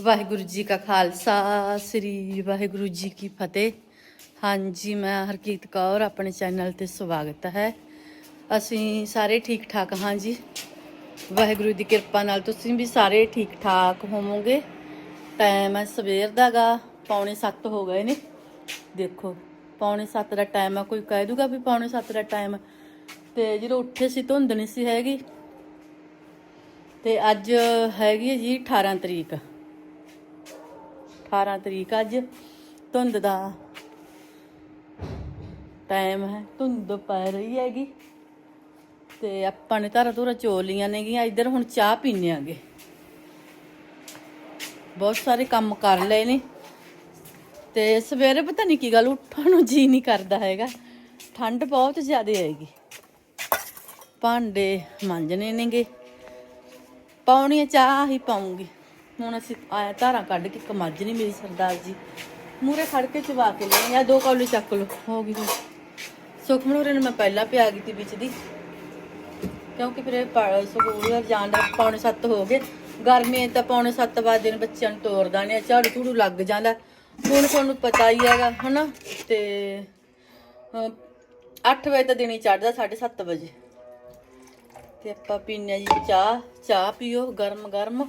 ਵਾਹਿਗੁਰੂ ਜੀ ਕਾ ਖਾਲਸਾ, ਸ੍ਰੀ ਵਾਹਿਗੁਰੂ ਜੀ ਕੀ ਫਤਿਹ। ਹਾਂਜੀ, ਮੈਂ ਹਰਕੀਤ ਕੌਰ, ਆਪਣੇ ਚੈਨਲ ਤੇ ਸਵਾਗਤ ਹੈ। ਅਸੀਂ ਸਾਰੇ ਠੀਕ ਠਾਕ ਹਾਂ ਜੀ। ਵਾਹਿਗੁਰੂ ਦੀ ਕਿਰਪਾ ਨਾਲ ਤੁਸੀਂ ਵੀ ਸਾਰੇ ਠੀਕ ਠਾਕ ਹੋਵੋਗੇ। ਟਾਈਮ ਹੈ ਸਵੇਰ ਦਾਗਾ ਪੌਣੇ 7 ਹੋ ਗਏ ਨੇ। ਦੇਖੋ, ਪੌਣੇ 7 ਦਾ ਟਾਈਮ ਹੈ, ਕੋਈ ਕਹਿ ਦੂਗਾ ਵੀ ਪੌਣੇ 7 ਦਾ ਟਾਈਮ ਹੈ ਤੇ ਜਦੋਂ ਉੱਠੇ ਸੀ, ਧੁੰਦ ਨਹੀਂ ਸੀ ਹੈਗੀ। ਤੇ ਅੱਜ ਹੈਗੀ ਹੈ ਜੀ 18 ਤਰੀਕ। 18 ਤਰੀਕ ਅੱਜ ਧੁੰਦ ਦਾ ਟਾਈਮ ਹੈ ਧੁੰਦ ਪੈ ਰਹੀ ਹੈਗੀ। ਤੇ ਆਪਾਂ ਨੇ ਧਾਰਾ ਧੁਰਾ ਚੋ ਲੀਆਂ ਨੇਗੀਆਂ ਇੱਧਰ ਹੁਣ ਚਾਹ ਪੀਣੇ ਆਗੇ। ਬਹੁਤ ਸਾਰੇ ਕੰਮ ਕਰ ਲਏ ਨੇ। ਤੇ ਸਵੇਰੇ ਪਤਾ ਨਹੀਂ ਕੀ ਗੱਲ ਉੱਠਣ ਨੂੰ ਜੀ ਨਹੀਂ ਕਰਦਾ ਹੈਗਾ। ਠੰਡ ਬਹੁਤ ਜ਼ਿਆਦਾ ਹੈਗੀ। ਭਾਂਡੇ ਮਾਂਜਣੇ ਨੇਗੇ। ਪਾਉਣੀ ਆ, ਚਾਹ ਹੀ ਪਾਉਂਗੀ। ਹੁਣ ਅਸੀਂ ਆਇਆ ਧਾਰਾਂ ਕੱਢ ਕੇ ਇੱਕ ਮੱਝ ਨਹੀਂ ਮੇਰੀ ਸਰਦਾਰ ਜੀ। ਮੂਰੇ ਖੜ ਕੇ ਚਵਾ ਕੇ ਲੈ ਜਾਂ ਦੋ ਕੌਲੀ ਚੱਕ ਲਓ। ਹੋ ਗਈ ਹੁਣ ਸੁਖਮਨੂਰੇ ਨੂੰ ਮੈਂ ਪਹਿਲਾਂ ਪਿਆ ਗਈ ਤੀ ਵਿੱਚ ਦੀ। ਕਿਉਂਕਿ ਫਿਰ ਸਕੂਲ ਜਾਣ ਦਾ ਪੌਣੇ 7 ਹੋ ਗਏ। ਗਰਮੀ ਤਾਂ ਪੌਣੇ 7 ਵਜੇ ਨੇ ਬੱਚਿਆਂ ਨੂੰ ਤੋਰਦਾ ਨੇ ਝਾੜੂ ਝੂੜੂ ਲੱਗ ਜਾਂਦਾ। ਹੁਣ ਤੁਹਾਨੂੰ ਪਤਾ ਹੀ ਹੈਗਾ ਹਨਾ? ਤੇ 8 ਵਜੇ ਤਾਂ ਦਿਨ ਹੀ ਚੜਦਾ 7:30 ਵਜੇ। ਤੇ ਆਪਾਂ ਪੀਨੇ ਜੀ ਚਾਹ ਚਾਹ ਪੀਓ ਗਰਮ ਗਰਮ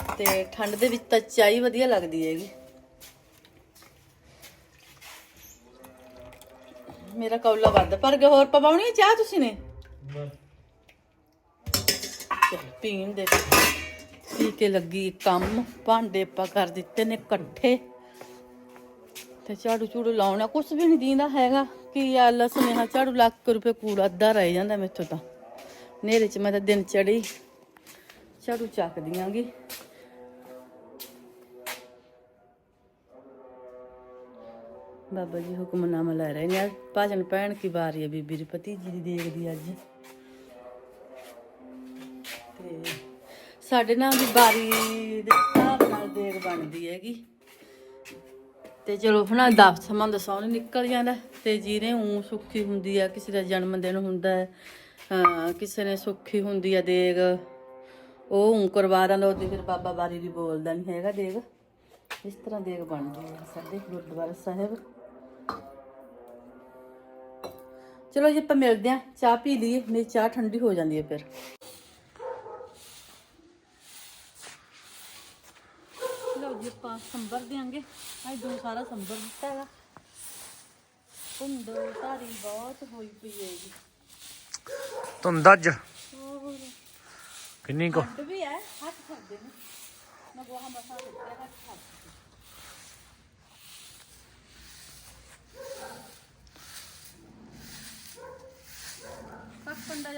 ਤੇ ਠੰਡ ਦੇ ਵਿੱਚ ਤਾਂ ਚਾਹ ਵਧੀਆ ਲੱਗਦੀ ਹੈਗੀ। ਮੇਰਾ ਕੌਲਾ ਵੱਧ ਪਰ ਹੋਰ ਪਵਾਉਣੀ ਹੈ ਚਾਹ ਤੁਸੀਂ ਨੇ? ਪੀਣ ਦੇ। ਪੀ ਕੇ ਲੱਗੀ ਕੰਮ, ਭਾਂਡੇ ਆਪਾਂ ਕਰ ਦਿੱਤੇ ਨੇ ਇਕੱਠੇ। ਤੇ ਝਾੜੂ ਝੂੜੂ ਲਾਉਣਾ ਕੁਝ ਵੀ ਨਹੀਂ ਦੀਂਦਾ ਹੈਗਾ, ਕਿ ਆਲਾ ਸੁਨੇਹਾ ਝਾੜੂ ਲੱਖ ਰੁਪਏ ਕੂੜਾ ਅੱਧਾ ਰਹਿ ਜਾਂਦਾ ਮੈਥੋਂ ਤਾਂ। ਨੇਰੇ ਚ ਮੈਂ ਤਾਂ ਦਿਨ ਚੜੀ ਝਾੜੂ ਚੱਕ ਦਿਆਂਗੀ ਬਾਬਾ ਜੀ ਹੁਕਮਨਾਮਾ ਲੈ ਰਹੇ ਨੇ। ਅੱਜ ਭਾਜਨ ਭੈਣ ਕੀ ਵਾਰੀ ਹੈ ਬੀਬੀ ਦੀ ਭਤੀਜੀ ਦੀ ਦੇਖਦੀ ਅੱਜ। ਤੇ ਸਾਡੇ ਨਾਲ ਵੀ ਬਾਰੀ ਦੇ ਹਿਸਾਬ ਨਾਲ ਦੇਗ ਬਣਦੀ ਹੈਗੀ। ਤੇ ਚਲੋ ਹਨਾ ਦਸ ਸਮਾਂ ਦਸਾਂ ਨੂੰ ਨਿਕਲ ਜਾਂਦਾ। ਤੇ ਜਿਹਨੇ ਉਂ ਸੁੱਖੀ ਹੁੰਦੀ ਆ ਕਿਸੇ ਦਾ ਜਨਮ ਦਿਨ ਹੁੰਦਾ ਹੈ ਹਾਂ, ਕਿਸੇ ਨੇ ਸੁੱਖੀ ਹੁੰਦੀ ਆ ਦੇਗ ਉਹ ਉਂ ਕਰਵਾ ਦਿੰਦਾ ਉਹਦੀ ਫਿਰ ਬਾਬਾ ਬਾਰੀ ਦੀ ਬੋਲਦਾ ਨਹੀਂ ਹੈਗਾ ਦੇਗ। ਇਸ ਤਰ੍ਹਾਂ ਦੇਗ ਬਣਦੀ ਹੈ ਸਾਡੇ ਗੁਰਦੁਆਰਾ ਸਾਹਿਬ। ਚਲੋ ਜੀ ਆਪਾਂ ਮਿਲਦੇ ਆ ਚਾਹ ਪੀ ਲਈਏ ਮੇਰੀ ਚਾਹ ਠੰਡੀ ਹੋ ਜਾਂਦੀ ਹੈ ਫਿਰ। ਲਓ ਜੀ ਆਪਾਂ ਸੰਭਰ ਦਿਆਂਗੇ। ਅੱਜ ਦੋ ਸਾਰਾ ਸੰਭਰ ਦਿੱਤਾ ਹੈਗਾ। ਧੁੰਦ ਧਾਰੀ ਬਹੁਤ ਹੋਈ ਪਈ ਹੈ ਜੀ। ਹੋਰ। ਕਿੰਨੀ ਕੁ? ਠੰਡ ਵੀ ਹੈ ਹੱਥ ਫੜਦੇ ਨੇ। ਮੈਂ ਗੋਹਾ ਮਸਾ ਦਿੱਤਾ ਹੱਥ ਫੜਦੇ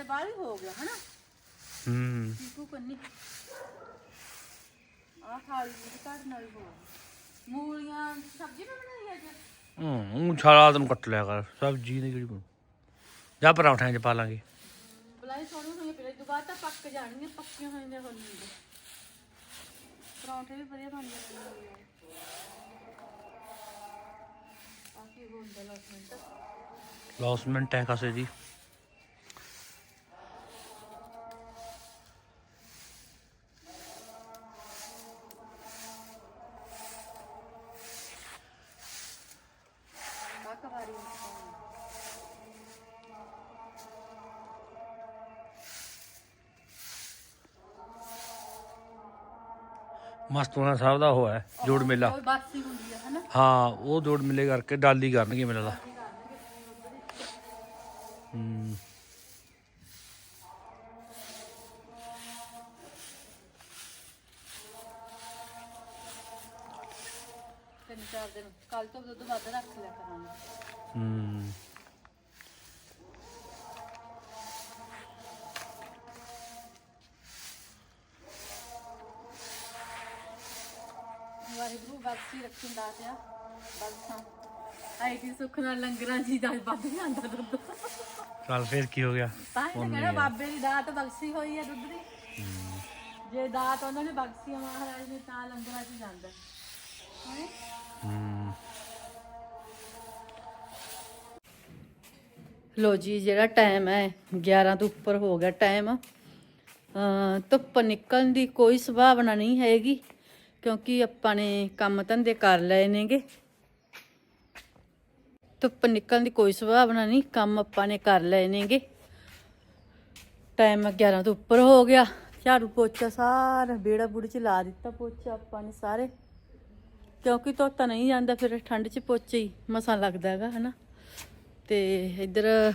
ਬਾਹਰ ਹੀ ਹੋ ਗਿਆ ਹਨਾ? ਹੂੰ। ਚੀਕੂ ਕੰਨੀ ਆਹ ਖਾਲੀ ਦੀ ਘਰ ਨਾਲ ਹੀ ਹੋ ਗਈ। ਮੂਲੀਆਂ ਸਬਜ਼ੀ ਨਾ ਬਣਾਈ ਅੱਜ? ਹੂੰ ਛਾਲਾ ਤੈਨੂੰ ਕੱਟ ਲਿਆ ਕਰ ਸਬਜ਼ੀ ਦੀ ਕਿਹੜੀ ਬਣੂ ਜਾਂ ਪਰੌਂਠਿਆਂ 'ਚ ਪਾ ਲਾਂਗੇ। ਬਲਾਈ ਥੋੜੀ ਹੋਈ ਪਹਿਲੇ ਦੁਬਾਰਾ ਤਾਂ ਪੱਕ ਜਾਣਗੀਆਂ ਪੱਕੀਆਂ ਹੋਈਆਂ ਨੇ ਹੁਣ ਪਰੌਂਠੇ ਵੀ ਵਧੀਆ ਬਣ ਜਾਂਦੇ ਨੇ ਬਾਕੀ ਹੁੰਦਾ ਲੌਸਮੈਂਟ ਹੈ ਕਾਸੇ ਦੀ? ਮਸਤੂਨਾ ਸਾਹਿਬ ਦਾ ਉਹ ਹੈ ਜੋੜ ਮੇਲਾ। ਕੋਈ ਬਾਸੀ ਹੁੰਦੀ ਹੈ ਹਨਾ? ਹਾਂ ਉਹ ਜੋੜ ਮੇਲੇ ਕਰਕੇ ਡਾਲੀ ਕਰਨਗੇ ਮੇਲਾ ਦਾ। ਹੂੰ। ਤਿੰਨ ਚਾਰ ਦਿਨ। ਕੱਲ ਤੋਂ ਦੁੱਧ ਵੱਧ ਰੱਖ ਲਿਆ ਕਰਾਂਗੇ। ਹੂੰ। ਬਖਸ਼ੀ ਰੱਖਣ ਦਾ ਪਿਆ ਬਖਸ਼ਾਂ ਆਈ ਦੀ ਸੁੱਖ ਨਾਲ ਲੰਗਰਾਂ ਜੀ ਦਾ ਵੱਧ ਜਾਂਦਾ ਦੁੱਧ। ਚੱਲ ਫੇਰ ਕੀ ਹੋ ਗਿਆ? ਤਾਂ ਹੀ ਤਾਂ ਕਹਿੰਦਾ ਬਾਬੇ ਦੀ ਦਾਤ ਬਖਸ਼ੀ ਹੋਈ ਹੈ ਦੁੱਧ ਦੀ। ਜੇ ਦਾਤ ਉਹਨਾਂ ਨੇ ਬਖਸ਼ੀ ਆ ਮਹਾਰਾਜ ਨੇ ਤਾਂ ਲੰਗਰਾਂ 'ਚ ਜਾਂਦਾ। ਹੈ? ਹੂੰ। ਲੋ ਜੀ ਜਿਹੜਾ ਟਾਈਮ ਹੈ 11 ਤੋਂ ਉੱਪਰ ਹੋ ਗਿਆ ਟਾਈਮ। ਅ ਧੁੱਪ ਨਿਕਲਣ ਦੀ ਕੋਈ ਸੰਭਾਵਨਾ ਨਹੀਂ ਹੈਗੀ। ਕਿਉਂਕਿ ਆਪਾਂ ਨੇ ਕੰਮ ਧੰਦੇ ਕਰ ਲਏ ਨੇਗੇ। ਧੁੱਪ ਨਿਕਲਣ ਦੀ ਕੋਈ ਸੰਭਾਵਨਾ ਨਹੀਂ, ਕੰਮ ਆਪਾਂ ਨੇ ਕਰ ਲਏ ਨੇਗੇ। ਟਾਈਮ 11 ਤੋਂ ਉੱਪਰ ਹੋ ਗਿਆ। ਝਾੜੂ ਪੋਚਾ ਸਾਰਾ ਬੇੜਾ ਬੁੜੀ ਚ ਲਾ ਦਿੱਤਾ, ਪੋਚਾ ਆਪਾਂ ਨੇ ਸਾਰੇ। ਕਿਉਂਕਿ ਧੋਤਾ ਨਹੀਂ ਜਾਂਦਾ, ਫਿਰ ਠੰਡ 'ਚ ਪੋਚੇ ਹੀ ਮਸਾਂ ਲੱਗਦਾ ਹੈਗਾ, ਹਨਾ। ਤੇ ਇੱਧਰ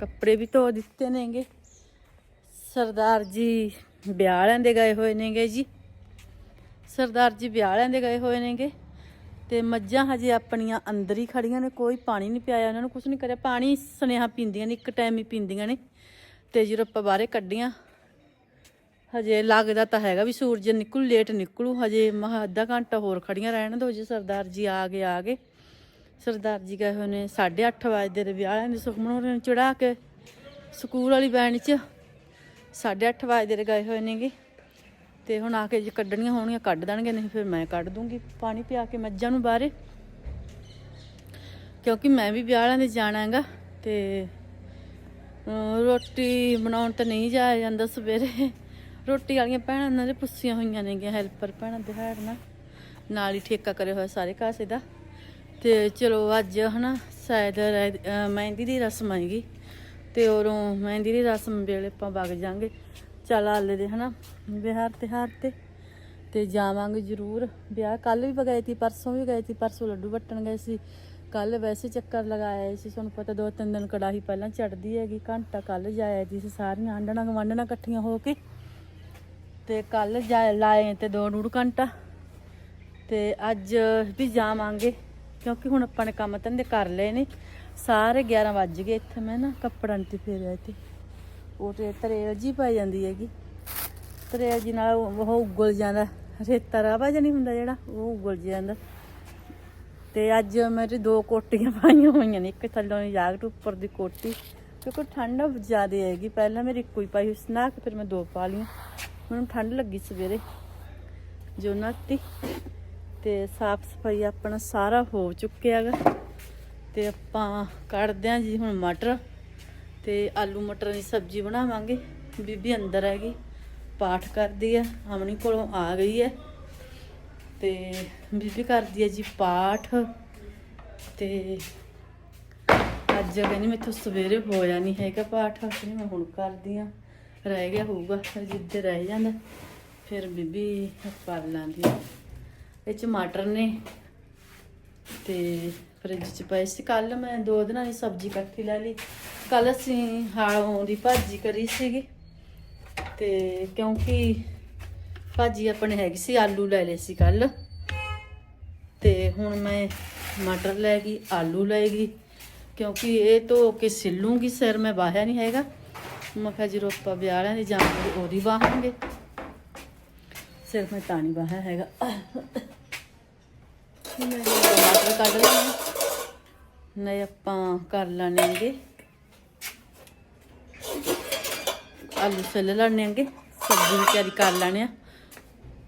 ਕੱਪੜੇ ਵੀ ਧੋ ਦਿੱਤੇ ਨੇਗੇ। ਸਰਦਾਰ ਜੀ ਵਿਆਹ ਲੈਂਦੇ ਗਏ ਹੋਏ ਨੇਗੇ ਜੀ। ਸਰਦਾਰ ਜੀ ਵਿਆਹ ਦੇ ਗਏ ਹੋਏ ਨੇਗੇ। ਤੇ ਮੱਝਾਂ ਹਜੇ ਆਪਣੀਆਂ ਅੰਦਰ ਹੀ ਖੜੀਆਂ ਨੇ, ਕੋਈ ਪਾਣੀ ਨਹੀਂ ਪਿਆਇਆ ਉਹਨਾਂ ਨੂੰ ਕੁਝ ਨਹੀਂ ਕਰਿਆ। ਪਾਣੀ ਸੁਨੇਹਾ ਪੀਂਦੀਆਂ ਨੇ, ਇੱਕ ਟਾਈਮ ਹੀ ਪੀਂਦੀਆਂ ਨੇ। ਤੇ ਜਦੋਂ ਆਪਾਂ ਬਾਹਰੇ ਕੱਢੀਆਂ, ਹਜੇ ਲੱਗਦਾ ਤਾਂ ਹੈਗਾ ਵੀ ਸੂਰਜ ਨਿਕਲੂ, ਲੇਟ ਨਿਕਲੂ, ਹਜੇ ਮਹਾ ਅੱਧਾ ਘੰਟਾ ਹੋਰ ਖੜੀਆਂ ਰਹਿਣ ਦੋ ਜੀ ਸਰਦਾਰ ਜੀ ਆ ਗਏ ਆ ਗਏ। ਸਰਦਾਰ ਜੀ ਗਏ ਹੋਏ ਨੇ 8:30 ਵਜੇ ਦੇ ਵਿਆਹਾਂ ਦੇ ਸੁਖਮਨ ਹੋਰਾਂ ਨੂੰ ਚੜਾ ਕੇ ਸਕੂਲ ਵਾਲੀ ਵੈਨ 'ਚ 8:30 ਵਜੇ ਦੇ ਗਏ ਹੋਏ ਨੇਗੇ। ਤੇ ਹੁਣ ਆ ਕੇ ਜੇ ਕੱਢਣੀਆਂ ਹੋਣਗੀਆਂ, ਕੱਢ ਦੇਣਗੇ, ਨਹੀਂ ਫਿਰ ਮੈਂ ਕੱਢ ਦੂੰਗੀ ਪਾਣੀ ਪਿਆ ਕੇ ਮੱਝਾਂ ਨੂੰ ਬਾਹਰੇ। ਕਿਉਂਕਿ ਮੈਂ ਵੀ ਵਿਆਹ ਵਾਲਿਆਂ ਦੇ ਜਾਣਾ ਹੈਗਾ ਤੇ ਰੋਟੀ ਬਣਾਉਣ ਤਾਂ ਨਹੀਂ ਜਾਇਆ ਜਾਂਦਾ ਸਵੇਰੇ। ਰੋਟੀ ਵਾਲੀਆਂ ਭੈਣਾਂ ਨਾਲ ਦੇ ਪੁੱਛੀਆਂ ਹੋਈਆਂ ਨੇਗੀਆਂ ਹੈਲਪਰ ਭੈਣਾਂ ਦੇ ਦਿਹਾੜ ਨਾਲ। ਨਾਲ ਹੀ ਠੇਕਾ ਕਰਿਆ ਹੋਇਆ ਸਾਰੇ ਕਾਸੇ ਦਾ ਤੇ ਚਲੋ ਅੱਜ ਹਨਾ, ਸ਼ਾਇਦ ਰਹਿ- ਮਹਿੰਦੀ ਦੀ ਰਸਮ ਆਏਗੀ। ਤੇ ਉਰੋਂ ਮਹਿੰਦੀ ਦੀ ਰਸਮ ਵੇਲੇ ਆਪਾਂ ਵਗ ਜਾਾਂਗੇ। ਚੱਲ ਆਲੇ ਦੇ, ਹਨਾ? ਵਿਹਾਰ ਤਿਹਾਰ ਤੇ। ਤੇ ਜਾਵਾਂਗੇ ਜ਼ਰੂਰ ਵਿਆਹ। ਕੱਲ ਵੀ ਗਏ ਸੀ ਪਰਸੋਂ ਵੀ ਗਏ ਸੀ ਪਰਸੋਂ ਲੱਡੂ ਵੱਟਣ ਗਏ ਸੀ। ਕੱਲ ਵੈਸੇ ਚੱਕਰ ਲਗਾਇਆ ਸੀ, ਤੁਹਾਨੂੰ ਪਤਾ ਦੋ ਤਿੰਨ ਦਿਨ ਕੜਾਹੀ ਪਹਿਲਾਂ ਚੜਦੀ ਹੈਗੀ, ਘੰਟਾ ਕੱਲ ਜਾਇਆ ਸੀ ਸਾਰੀਆਂ ਆਂਡਣਾ ਗਵਾਂਡਣਾ ਇਕੱਠੀਆਂ ਹੋ ਕੇ। ਤੇ ਕੱਲ ਜਾ ਲਾਏ ਤੇ ਦੋ ਡੂੜ ਘੰਟਾ। ਤੇ ਅੱਜ ਵੀ ਜਾਵਾਂਗੇ, ਕਿਉਂਕਿ ਹੁਣ ਆਪਾਂ ਨੇ ਕੰਮ ਧੰਦੇ ਕਰ ਲਏ ਨੇ। ਸਾਰੇ 11 ਵੱਜ ਗਏ ਇੱਥੇ, ਮੈਂ ਨਾ ਕੱਪੜਾਂ ਤੇ ਫੇਰਿਆ ਤੇ। ਉਹ ਤੇ ਤਰੇਲ ਜੀ ਪੈ ਜਾਂਦੀ ਹੈਗੀ। ਤਰੇਲ ਜੀ ਨਾਲ ਉਹ ਉਹ ਉਗਲ ਜਾਂਦਾ। ਰੇਤਾ ਰਾਵਾ ਜਿਹਾ ਨਹੀਂ ਹੁੰਦਾ ਜਿਹੜਾ, ਉਹ ਉਗਲ ਜਾਂਦਾ। ਤੇ ਅੱਜ ਮੇਰੇ ਦੋ ਕੋਟੀਆਂ ਪਾਈਆਂ ਹੋਈਆਂ ਨੇ, ਇੱਕ ਥੱਲੋਂ ਦੀ ਜਾਕਟ ਉੱਪਰ ਦੀ ਕੋਟੀ। ਕਿਉਂਕਿ ਠੰਡ ਜ਼ਿਆਦਾ ਹੈਗੀ। ਪਹਿਲਾਂ ਮੇਰੀ ਇੱਕੋ ਹੀ ਪਾਈ ਹੋਈ ਸੀ ਨਾ ਕੇ ਫਿਰ ਮੈਂ ਦੋ ਪਾ ਲਈਆਂ। ਮੈਨੂੰ ਠੰਡ ਲੱਗੀ ਸਵੇਰੇ। ਜੋ ਨਾਤੀ ਤੇ ਸਾਫ਼ ਸਫ਼ਾਈ ਆਪਣਾ ਸਾਰਾ ਹੋ ਚੁੱਕਿਆ ਹੈਗਾ। ਤੇ ਆਪਾਂ ਕੱਢਦੇ ਆਂ ਜੀ ਹੁਣ ਮਟਰ। ਤੇ ਆਲੂ ਮਟਰ ਦੀ ਸਬਜ਼ੀ ਬਣਾਵਾਂਗੇ। ਬੀਬੀ ਅੰਦਰ ਹੈਗੀ, ਪਾਠ ਕਰਦੀ ਆ, ਅਮਨੀ ਕੋਲੋਂ ਆ ਗਈ ਹੈ ਤੇ ਬੀਬੀ ਕਰਦੀ ਹੈ ਜੀ ਪਾਠ। ਤੇ ਅੱਜ ਕਹਿੰਦੀ ਮੈਥੋਂ ਸਵੇਰੇ ਹੋਇਆ ਨਹੀਂ ਹੈਗਾ ਪਾਠ। ਕਹਿੰਦੀ ਮੈਂ ਹੁਣ ਕਰਦੀ ਆ, ਰਹਿ ਗਿਆ ਹੋਊਗਾ, ਫਿਰ ਜਿੱਦੇ ਰਹਿ ਜਾਂਦਾ। ਫਿਰ ਬੀਬੀ ਕਰ ਲਾਂਦੀ ਆ। ਇਹ ਚ ਮਟਰ ਨੇ ਤੇ ਫਰਿੱਜ ਚ ਪਏ ਸੀ। ਕੱਲ ਮੈਂ ਦੋ ਦਿਨਾਂ ਦੀ ਸਬਜ਼ੀ ਇਕੱਠੀ ਲੈ ਲਈ। ਕੱਲ ਅਸੀਂ ਹਾਲੋਂ ਦੀ ਭਾਜੀ ਕਰੀ ਸੀਗੀ। ਤੇ ਕਿਉਂਕਿ ਭਾਜੀ ਆਪਣੇ ਹੈਗੀ ਸੀ, ਆਲੂ ਲੈ ਲਏ ਸੀ ਕੱਲ ਤੇ ਹੁਣ ਮੈਂ ਮਟਰ ਲੈ ਗਈ, ਆਲੂ ਲੈ ਗਈ। ਕਿਉਂਕਿ ਇਹ ਧੋ ਕੇ ਸਿੱਲੂਗੀ, ਸਿਰ ਮੈਂ ਬਾਹਿਆ ਨਹੀਂ ਹੈਗਾ। ਮੈਂ ਕਿਹਾ ਜਦੋਂ ਆਪਾਂ ਵਿਆਹਾਂ ਦੀ ਜਾਵਾਂਗੇ, ਉਹਦੀ ਬਾਹਾਂਗੇ ਸਿਰ ਮੈਂ ਤਾਂ ਨਹੀਂ ਬਾਹਿਆ ਹੈਗਾ। ਮੈਂ ਟਮਾਟਰ ਕੱਢ ਲੈਣੇ ਨਹੀਂ, ਆਪਾਂ ਕਰ ਲੈਣਗੇ ਆਲੂ ਛਿੱਲ ਲੈਣਗੇ ਸਬਜ਼ੀ ਦੀ ਤਿਆਰੀ ਕਰ ਲੈਣੇ ਆ।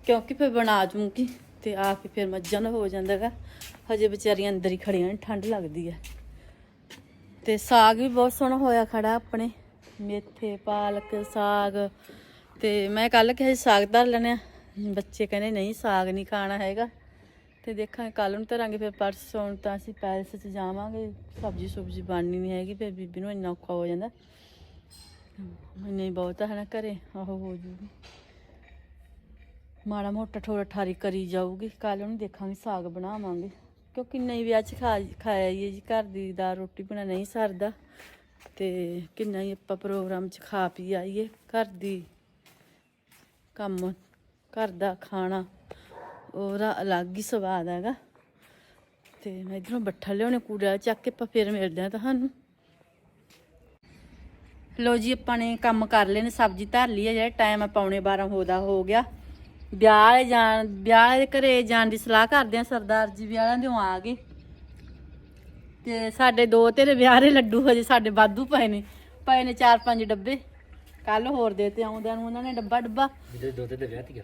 ਕਿਉਂਕਿ ਫਿਰ ਬਣਾ ਜੂੰਗੀ ਤੇ ਆ ਕੇ ਫਿਰ ਮੱਝਾਂ ਨੂੰ ਹੋ ਜਾਂਦਾਗਾ। ਹਜੇ ਵਿਚਾਰੀਆਂ ਅੰਦਰ ਹੀ ਖੜੀਆਂ ਨੇ ਠੰਡ ਲੱਗਦੀ ਹੈ ਤੇ ਸਾਗ ਵੀ ਬਹੁਤ ਸੋਹਣਾ ਹੋਇਆ ਖੜਾ ਆਪਣੇ। ਮੇਥੇ, ਪਾਲਕ, ਸਾਗ। ਤੇ ਮੈਂ ਕੱਲ ਕਿਹਾ ਸੀ ਸਾਗ ਧਰ ਲੈਣੇ ਆ। ਬੱਚੇ ਕਹਿੰਦੇ ਨਹੀਂ, ਸਾਗ ਨਹੀਂ ਖਾਣਾ ਹੈਗਾ। ਤੇ ਦੇਖਾਂਗੇ ਕੱਲ ਨੂੰ ਧਰਾਂਗੇ, ਫਿਰ ਪਰਸੋਂ ਨੂੰ ਤਾਂ ਅਸੀਂ ਪੈਲਸ 'ਚ ਜਾਵਾਂਗੇ। ਸਬਜ਼ੀ ਸੁਬਜ਼ੀ ਬਣਨੀ ਨਹੀਂ ਹੈਗੀ, ਫਿਰ ਬੀਬੀ ਨੂੰ ਇੰਨਾ ਔਖਾ ਹੋ ਜਾਂਦਾ। ਨਹੀਂ ਬਹੁਤ ਹੈ ਨਾ ਘਰੇ, ਆਹੋ ਹੋ ਜੂਗੀ। ਮਾੜਾ ਮੋਟਾ ਠੋਰਾ ਠਾਰੀ ਕਰੀ ਜਾਊਗੀ ਕੱਲ ਨੂੰ ਦੇਖਾਂਗੇ, ਸਾਗ ਬਣਾਵਾਂਗੇ। ਕਿਉਂਕਿ ਨਹੀਂ ਵਿਆਹ ਚ ਖਾ, ਖਾਇਆ ਹੀ ਹੈ ਜੀ, ਘਰ ਦੀ ਦਾ ਰੋਟੀ ਬਣਾ ਨਹੀਂ ਸਰਦਾ। ਤੇ ਕਿੰਨਾ ਹੀ ਆਪਾਂ ਪ੍ਰੋਗਰਾਮ ਚ ਖਾ ਪੀ ਆਈਏ, ਘਰ ਦੀ ਕੰਮ, ਘਰ ਦਾ ਖਾਣਾ। ਉਹਦਾ ਅਲੱਗ ਹੀ ਸਵਾਦ ਹੈਗਾ। ਤੇ ਮੈਂ ਇਧਰੋਂ ਬੱਠਾ ਲਿਆਉਣੇ, ਕੂੜਾ ਚੱਕ ਕੇ ਆਪਾਂ ਫਿਰ ਮਿਲਦੇ ਆ ਤੁਹਾਨੂੰ। ਲੋ ਜੀ, ਆਪਾਂ ਨੇ ਕੰਮ ਕਰ ਲਏ ਨੇ, ਸਬਜ਼ੀ ਧਰ ਲਈ ਹੈ, ਜਿਹੜਾ ਟਾਈਮ ਆ ਪੌਣੇ 12 ਹੋਦਾ ਹੋ ਗਿਆ। ਵਿਆਹ ਵਾਲੇ ਜਾਣ, ਵਿਆਹ ਵਾਲੇ ਘਰੇ ਜਾਣ ਦੀ ਸਲਾਹ ਕਰਦੇ ਆ ਸਰਦਾਰ ਜੀ ਵਿਆਹਾਂ ਦੇ ਆ ਗਏ। ਤੇ ਸਾਡੇ ਦੋ ਤੇਰੇ ਵਿਆਹ ਦੇ ਲੱਡੂ ਹਜੇ ਸਾਡੇ ਵਾਧੂ ਪਏ ਨੇ ਪਏ ਨੇ ਚਾਰ ਪੰਜ ਡੱਬੇ। ਕੱਲ ਹੋਰ ਦੇ ਤੇ ਆਉਂਦਿਆਂ ਨੂੰ ਉਹਨਾਂ ਨੇ ਡੱਬਾ ਡੱਬਾ ਜਿਹਦੇ ਦੋ ਤੇ ਵਿਆਹ ਤੀਗਾ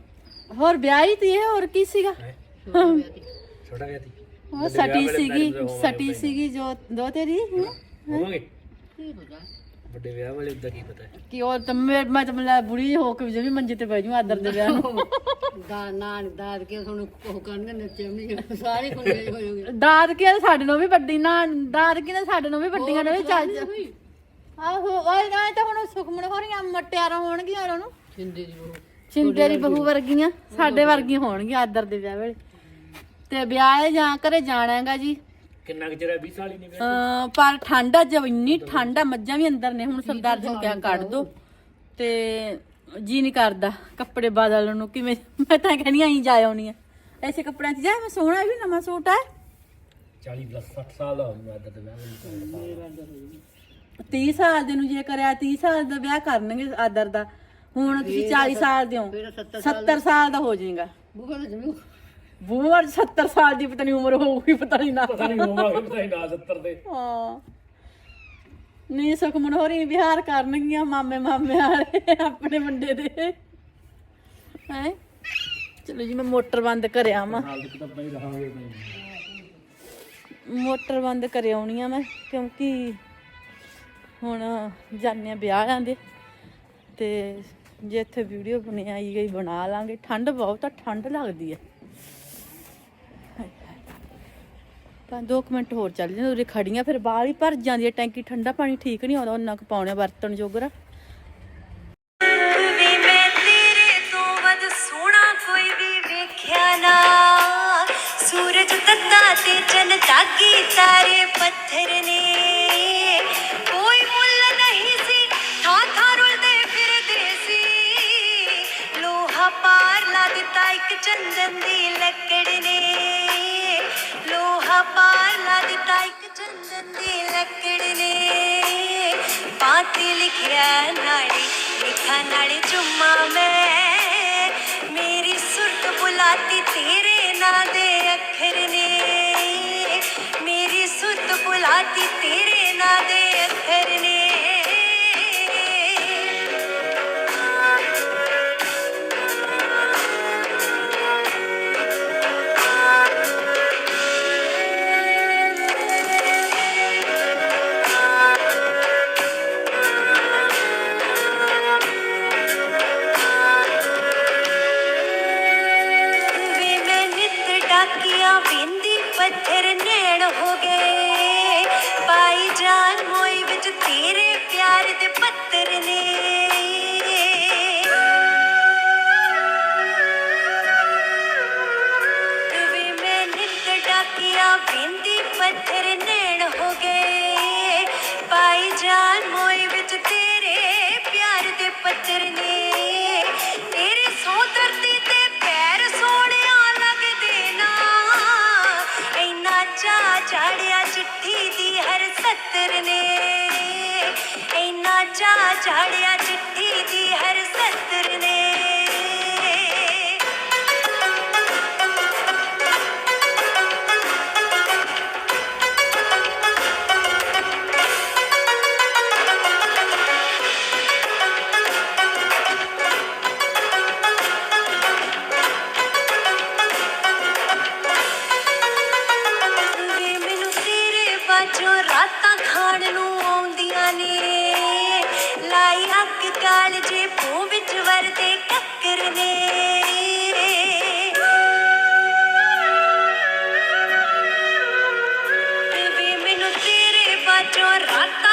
ਹੋਰ ਵਿਆਹ ਹੀ ਤੀ ਇਹ ਹੋਰ ਕੀ ਸੀਗਾ? ਛੋਟਾ ਵਿਆਹ ਤੀ। ਉਹ ਸਟੀ ਸੀਗੀ ਸਟੀ ਸੀਗੀ ਜੋ ਦੋ ਤੇਰੀ? ਹਮ? ਹੋਵਾਂਗੇ? ਵੱਡੇ ਵਿਆਹ ਵਾਲੇ ਉਦਾਂ ਕੀ ਪਤਾ? ਕਿ ਉਹ ਤਾਂ ਮੈਂ ਮੈਂ ਤਾਂ ਮਤਲਬ ਬੁੜੀ ਜਿਹੀ ਹੋ ਕੇ ਜਿਵੇਂ ਮੰਜੇ ਤੇ ਬਹਿ ਜੂ ਆਦਰ ਦੇ ਵਿਆਹ ਨੂੰ। ਦਾ ਨਾਨ ਦਾਦ ਕੇ ਤੁਹਾਨੂੰ ਉਹ ਕਰਨਗੇ ਨੱਚੇ ਨਹੀਂ ਸਾਰੇ ਕੁੰਡੇ ਹੋਏਗੇ ਦਾਦਕੀਆਂ ਤਾਂ ਸਾਡੇ ਨੂੰ ਵੀ ਵੱਡੀ ਨਾ ਦਾਦਕੀਆਂ ਤਾਂ ਸਾਡੇ ਨੂੰ ਵੀ ਵੱਡੀਆਂ ਨੇ ਚੱਲ ਆਹੋ ਉਹ ਨਾ ਤਾਂ ਹੁਣ ਸੁਖਮਣ ਹੋਰੀਆਂ ਮਟਿਆਰਾਂ ਹੋਣਗੀਆਂ ਉਹਨਾਂ। ਨੂੰ ਛਿੰਦੇ ਦੀ ਉਹ। ਚਿੰਤੇ ਦੀ ਬਹੂ ਵਰਗੀਆਂ। ਸਾਡੇ ਵਰਗੀਆਂ ਹੋਣਗੀਆਂ ਆਦਰ ਦੇ ਵਿਆਹ ਵੇਲੇ। ਤੇ ਵਿਆਹ ਜਾਂ ਘਰੇ ਜਾਣਾ ਹੈਗਾ ਜੀ। ਕਿੰਨਾ ਕੁ ਚਿਰ 20 ਸਾਲ ਹੀ ਨਹੀਂ ਅਮ ਪਰ ਠੰਡ ਅੱਜ ਇੰਨੀ ਠੰਡ ਆ ਮੱਝਾਂ ਵੀ ਅੰਦਰ ਨੇ ਹੁਣ ਸਰਦਾਰ ਜੀ ਨੂੰ ਕਿਹਾ ਕੱਢ ਦੋ। ਤੇ ਜੀ ਨਹੀਂ ਕਰਦਾ ਕੱਪੜੇ ਬਦਲਣ ਨੂੰ ਕਿਵੇਂ? ਮੈਂ ਤਾਂ ਕਹਿੰਦੀ ਆਈ ਜਾ ਆਉਣੀ ਆ। ਐਸੇ ਕੱਪੜਿਆਂ 'ਚ ਜਾ ਮੈਂ ਸੋਹਣਾ ਵੀ ਨਵਾਂ ਸੂਟ ਹੈ 40 ਪਲੱਸ 60 ਸਾਲ ਦਾ ਹੁੰਦਾ ਅੱਦਾ ਤੇ ਵਿਆਹ ਵਾਲੇ 30 ਸਾਲ ਦੇ ਨੂੰ ਜੇ ਕਰਿਆ 30 ਸਾਲ ਦਾ ਵਿਆਹ ਕਰਨਗੇ ਆਦਰ ਦਾ। ਹੁਣ ਤੁਸੀਂ 40 ਸਾਲ ਦੇ ਹੋ ਫਿਰ 70 70 ਸਾਲ ਦਾ ਹੋ ਜਾਏਗਾ। ਬੁਖਰ ਜਮੂ ਬੂਮਰ 70 ਸਾਲ ਦੀ ਪਤਾ ਨਹੀਂ ਉਮਰ ਹੋਊਗੀ ਪਤਾ ਨਹੀਂ ਨਾ। ਪਤਾ ਨਹੀਂ ਹੋਵਾਂਗੇ ਪਤਾ ਨਹੀਂ ਨਾ 70 ਦੇ। ਹਾਂ। ਨਹੀਂ ਸੁਖਮਨ ਹੋਰੀ ਵਿਹਾਰ ਕਰਨਗੀਆਂ ਮਾਮੇ ਮਾਮੇ ਵਾਲੇ ਆਪਣੇ ਮੁੰਡੇ ਦੇ। ਹੈ? ਚਲੋ ਜੀ ਮੈਂ ਮੋਟਰ ਬੰਦ ਕਰਿਆ ਵਾਂ। ਨਾਲ ਦੇ ਤਾਂ ਪਈ ਰਹਾਂਗੇ ਮੋਟਰ ਬੰਦ ਕਰ ਆਉਣੀ ਆ ਮੈਂ ਕਿਉਂਕਿ ਹੁਣ ਜਾਂਦੇ ਆ ਵਿਆਹਾਂ ਦੇ ਤੇ ਜੇ ਇੱਥੇ ਵੀਡੀਓ ਬਣਾਈ ਗਈ, ਬਣਾ ਲਾਂਗੇ। ਠੰਡ ਬਹੁਤ ਆ, ਠੰਡ ਲੱਗਦੀ ਹੈ ਤਾਂ 2 ਮਿੰਟ ਹੋਰ ਚੱਲ ਜਾਂਦੇ ਉਰੇ ਖੜੀਆਂ ਫਿਰ ਬਾਹਰ ਹੀ ਭਰ ਜਾਂਦੀ ਹੈ ਟੈਂਕੀ। ਠੰਡਾ ਪਾਣੀ ਠੀਕ ਨਹੀਂ ਆਉਂਦਾ, ਉਹਨਾਂ ਕੁ ਪਾਉਣੇ ਵਰਤਣ ਜੋਗਰਾ। ਸੂਰਜ ਤੱਤਾ ਤੇ ਚੰਨ ਤਾਗੀ ਤਾਰੇ ਪੱਥਰ ਨੇ। ਦੀ ਲੱਕੜ ਨੇ। ਲੋਹਾ ਪਾਲਾ ਦਿੱਤਾ ਇੱਕ ਚੰਦਨ ਦੀ ਲੱਕੜ ਨੇ। ਪਾਤੀ ਲਿਖਿਆ ਨਾੜੀ ਲਿਖਾ ਨਾੜੀ ਚੁੰਮਾ ਮੈਂ। ਮੇਰੀ ਸੁਰਤ ਬੁਲਾਤੀ ਤੇਰੇ ਨਾਂ ਦੇ ਅੱਖਰ ਨੇ। ਮੇਰੀ ਸੁਰਤ ਬੁਲਾਤੀ ਤੇਰੇ ਨਾਂ ਦੇ ਇੰਨਾ रात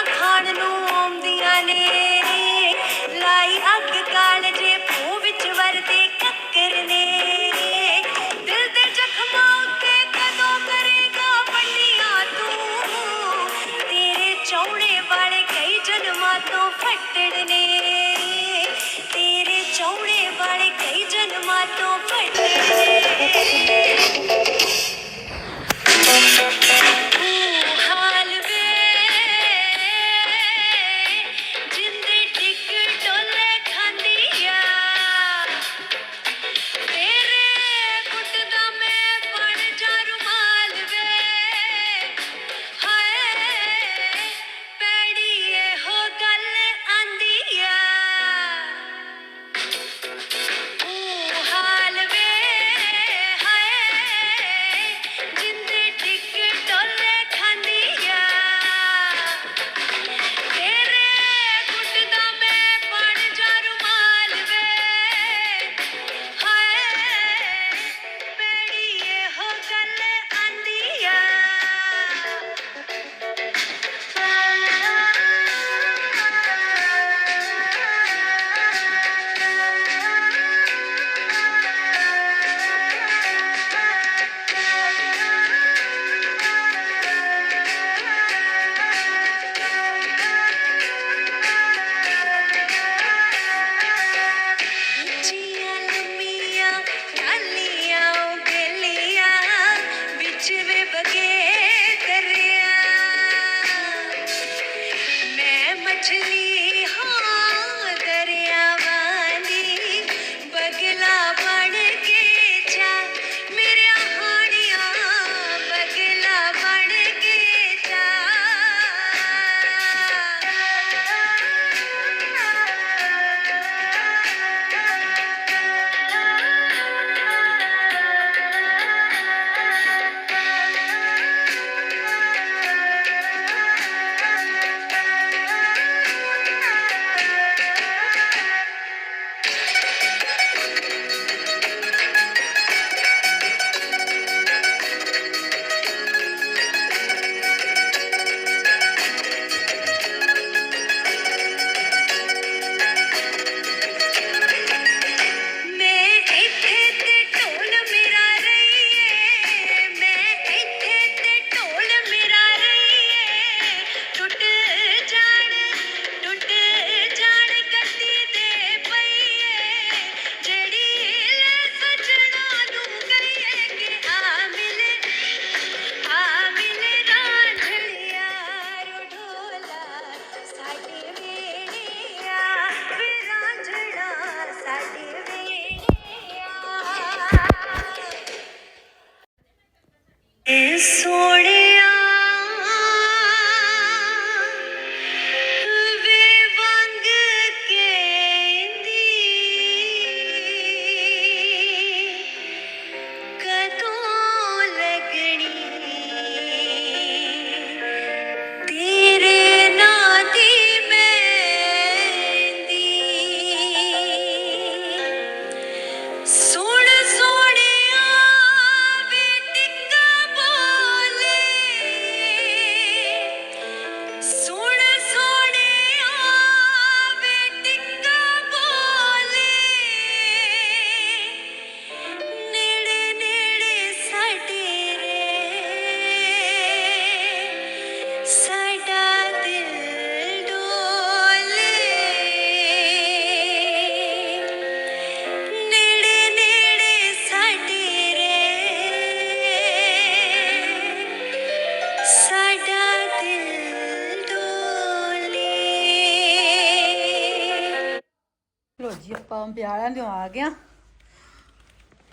ਲੋ ਜੀ ਦੇ ਆ ਗਿਆ।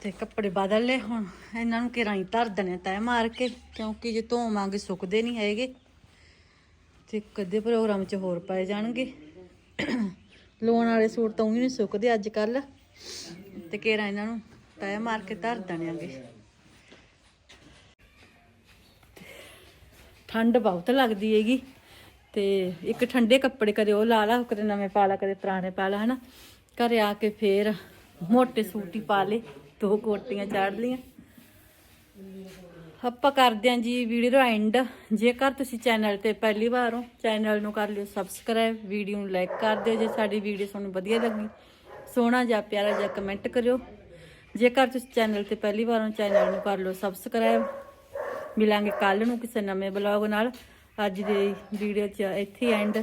ਤੇ ਕੱਪੜੇ ਬਦਲ ਲਏ ਹੁਣ। ਇਹਨਾਂ ਨੂੰ ਕਿਰਾਈ ਧਰ ਦਨੇ ਤੈ ਮਾਰ ਕੇ, ਕਿਉਂਕਿ ਜੇ ਧੋਵਾਂਗੇ ਸੁੱਕਦੇ ਨਹੀਂ ਹੈਗੇ। ਤੇ ਕਦੇ ਪ੍ਰੋਗਰਾਮ 'ਚ ਹੋਰ ਪਾਏ ਜਾਣਗੇ। ਲੋਨ ਵਾਲੇ ਸੂਟ ਤਾਂ ਉਹੀ ਨਹੀਂ ਸੁੱਕਦੇ ਅੱਜ ਕੱਲ। ਤੇ ਕਿਰਾ ਇਹਨਾਂ ਨੂੰ ਤੈ ਮਾਰ ਕੇ ਧਰ ਦਣਿਆਂਗੇ ਠੰਡ ਬਹੁਤ ਲੱਗਦੀ ਹੈਗੀ। ਤੇ ਇੱਕ ਠੰਡੇ ਕੱਪੜੇ ਕਦੇ ਉਹ ਲਾ ਲਾ, ਕਦੇ ਨਵੇਂ ਪਾ ਲਾ, ਕਦੇ ਪੁਰਾਣੇ ਪਾ ਲਾ, ਹਨਾ? ਘਰੇ ਆ ਕੇ ਫੇਰ ਮੋਟੇ ਸੂਟੀ ਪਾ ਲੇ ਦੋ ਕੋਟੀਆਂ ਚਾੜ ਲੀਆਂ। ਆਪਾਂ ਕਰਦੇ ਆਂ ਜੀ ਵੀਡੀਓ ਦਾ ਐਂਡ। ਜੇਕਰ ਤੁਸੀਂ ਚੈਨਲ ਤੇ ਪਹਿਲੀ ਵਾਰ ਹੋ, ਚੈਨਲ ਨੂੰ ਕਰ ਲਿਓ ਸਬਸਕ੍ਰਾਈਬ, ਵੀਡੀਓ ਨੂੰ ਲਾਈਕ ਕਰ ਦਿਓ ਜੇ ਸਾਡੀ ਵੀਡੀਓ ਤੁਹਾਨੂੰ ਵਧੀਆ ਲੱਗੀ। ਸੋਹਣਾ ਜਾਂ ਪਿਆਰਾ ਜਾਂ ਕਮੈਂਟ ਕਰਿਓ। ਜੇਕਰ ਤੁਸੀਂ ਚੈਨਲ ਤੇ ਪਹਿਲੀ ਵਾਰ ਹੋ, ਚੈਨਲ ਨੂੰ ਕਰ ਲਿਓ ਸਬਸਕ੍ਰਾਈਬ। ਮਿਲਾਂਗੇ ਕੱਲ ਨੂੰ ਕਿਸੇ ਨਵੇਂ ਬਲੌਗ ਨਾਲ। ਅੱਜ ਦੀ ਵੀਡੀਓ 'ਚ ਇੱਥੇ ਐਂਡ।